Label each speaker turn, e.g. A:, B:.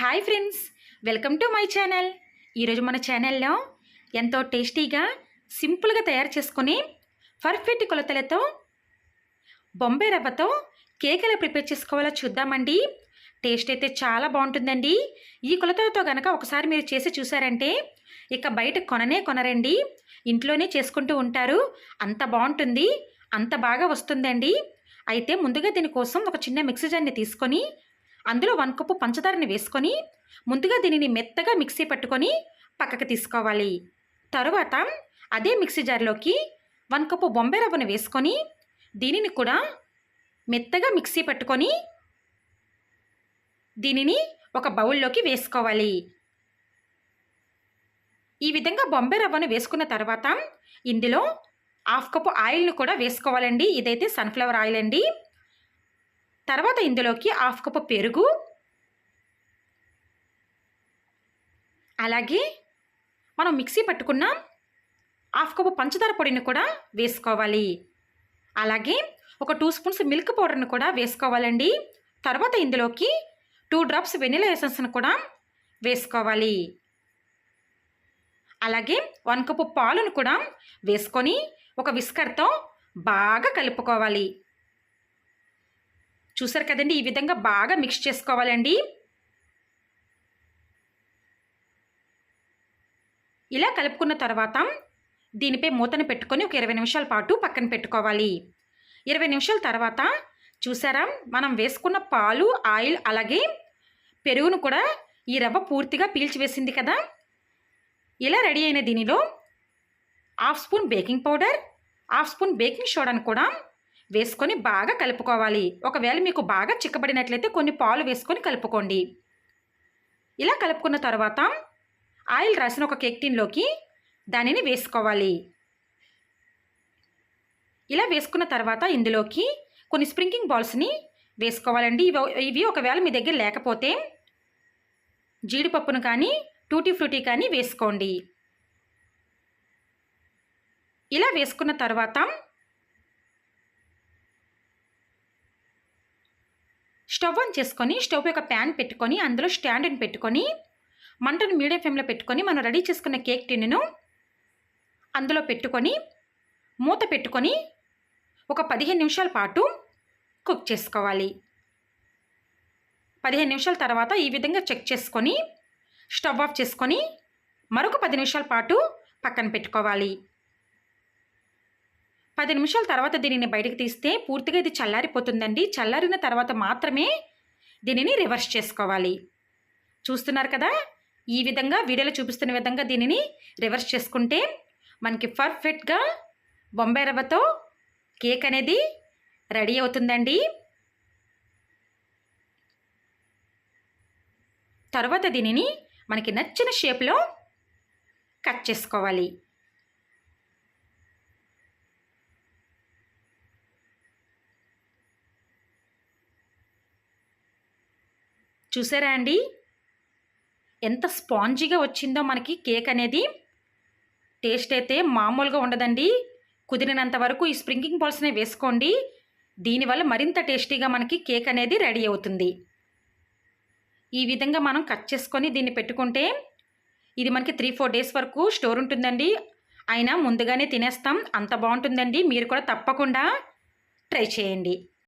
A: Hi friends welcome to my channel. ఈరోజు మన ఛానల్లో ఎంతో టేస్టీగా సింపుల్గా తయారు చేసుకుని పర్ఫెక్ట్ కొలతలతో బొంబే రవ్వతో కేక్ ఎలా ప్రిపేర్ చేసుకోవాలో చూద్దామండి. టేస్ట్ అయితే చాలా బాగుంటుందండి. ఈ కొలతలతో కనుక ఒకసారి మీరు చేసి చూసారంటే ఇక బయట కొననే కొనరండి. ఇంట్లోనే చేసుకుంటూ ఉంటారు. అంత బాగుంటుంది అంత బాగా వస్తుందండి. అయితే ముందుగా దీనికోసం ఒక చిన్న మిక్సీ జార్ని తీసుకొని అందులో వన్ కప్పు పంచదారని వేసుకొని ముందుగా దీనిని మెత్తగా మిక్సీ పట్టుకొని పక్కకి తీసుకోవాలి. తరువాత అదే మిక్సీ జార్లోకి వన్ కప్పు బొంబాయి రవ్వను వేసుకొని దీనిని కూడా మెత్తగా మిక్సీ పట్టుకొని దీనిని ఒక బౌల్లోకి వేసుకోవాలి. ఈ విధంగా బొంబాయి రవ్వను వేసుకున్న తర్వాత ఇందులో హాఫ్ కప్పు ఆయిల్ను కూడా వేసుకోవాలండి. ఇదైతే సన్ఫ్లవర్ ఆయిల్ అండి. తర్వాత ఇందులోకి హాఫ్ కప్పు పెరుగు అలాగే మనం మిక్సీ పట్టుకున్న హాఫ్ కప్పు పంచదార పొడిని కూడా వేసుకోవాలి. అలాగే ఒక టూ స్పూన్స్ మిల్క్ పౌడర్ని కూడా వేసుకోవాలండి. తర్వాత ఇందులోకి టూ డ్రాప్స్ వెనిలా ఎసెన్స్ని కూడా వేసుకోవాలి. అలాగే వన్ కప్పు పాలును కూడా వేసుకొని ఒక విస్కర్తో బాగా కలుపుకోవాలి. చూసారు కదండి ఈ విధంగా బాగా మిక్స్ చేసుకోవాలండి. ఇలా కలుపుకున్న తర్వాత దీనిపై మూతను పెట్టుకొని ఒక ఇరవై నిమిషాల పాటు పక్కన పెట్టుకోవాలి. ఇరవై నిమిషాల తర్వాత చూసారా మనం వేసుకున్న పాలు ఆయిల్ అలాగే పెరుగును కూడా ఈ రవ్వ పూర్తిగా పీల్చివేసింది కదా. ఇలా రెడీ అయిన దీనిలో half spoon baking powder half spoon baking సోడాను కూడా వేసుకొని బాగా కలుపుకోవాలి. ఒకవేళ మీకు బాగా చిక్కబడినట్లయితే కొన్ని పాలు వేసుకొని కలుపుకోండి. ఇలా కలుపుకున్న తర్వాత ఆయిల్ రాసిన ఒక కేక్ టిన్లోకి దానిని వేసుకోవాలి. ఇలా వేసుకున్న తర్వాత ఇందులోకి కొన్ని స్ప్రింకింగ్ బాల్స్ని వేసుకోవాలండి. ఇవి ఇవి ఒకవేళ మీ దగ్గర లేకపోతే జీడిపప్పును కానీ టూటీ ఫ్రూటీ కానీ వేసుకోండి. ఇలా వేసుకున్న తర్వాత స్టవ్ ఆన్ చేసుకొని స్టవ్ యొక్క ప్యాన్ పెట్టుకొని అందులో స్టాండ్ని పెట్టుకొని మంటను మీడియం ఫ్లేమ్లో పెట్టుకొని మనం రెడీ చేసుకున్న కేక్ టిన్నును అందులో పెట్టుకొని మూత పెట్టుకొని ఒక పదిహేను నిమిషాల పాటు కుక్ చేసుకోవాలి. పదిహేను నిమిషాల తర్వాత ఈ విధంగా చెక్ చేసుకొని స్టవ్ ఆఫ్ చేసుకొని మరొక పది నిమిషాల పాటు పక్కన పెట్టుకోవాలి. పది నిమిషాల తర్వాత దీనిని బయటకు తీస్తే పూర్తిగా ఇది చల్లారిపోతుందండి. చల్లారిన తర్వాత మాత్రమే దీనిని రివర్స్ చేసుకోవాలి. చూస్తున్నారు కదా? ఈ విధంగా వీడియోలో చూపిస్తున్న విధంగా దీనిని రివర్స్ చేసుకుంటే మనకి పర్ఫెక్ట్గా బొంబాయి రవ్వతో కేక్ అనేది రెడీ అవుతుందండి. తర్వాత దీనిని మనకి నచ్చిన షేప్లో కట్ చేసుకోవాలి. చూసారా అండి? ఎంత స్పాంజీగా వచ్చిందో మనకి కేక్ అనేది. టేస్ట్ అయితే మామూలుగా ఉండదండి. కుదిరినంత వరకు ఈ స్ప్రింకింగ్ బాల్స్నే వేసుకోండి. దీనివల్ల మరింత టేస్టీగా మనకి కేక్ అనేది రెడీ అవుతుంది. ఈ విధంగా మనం కట్ చేసుకొని దీన్ని పెట్టుకుంటే ఇది మనకి త్రీ ఫోర్ డేస్ వరకు స్టోర్ ఉంటుందండి. అయినా ముందుగానే తినేస్తాం. అంత బాగుంటుందండి. మీరు కూడా తప్పకుండా ట్రై చేయండి.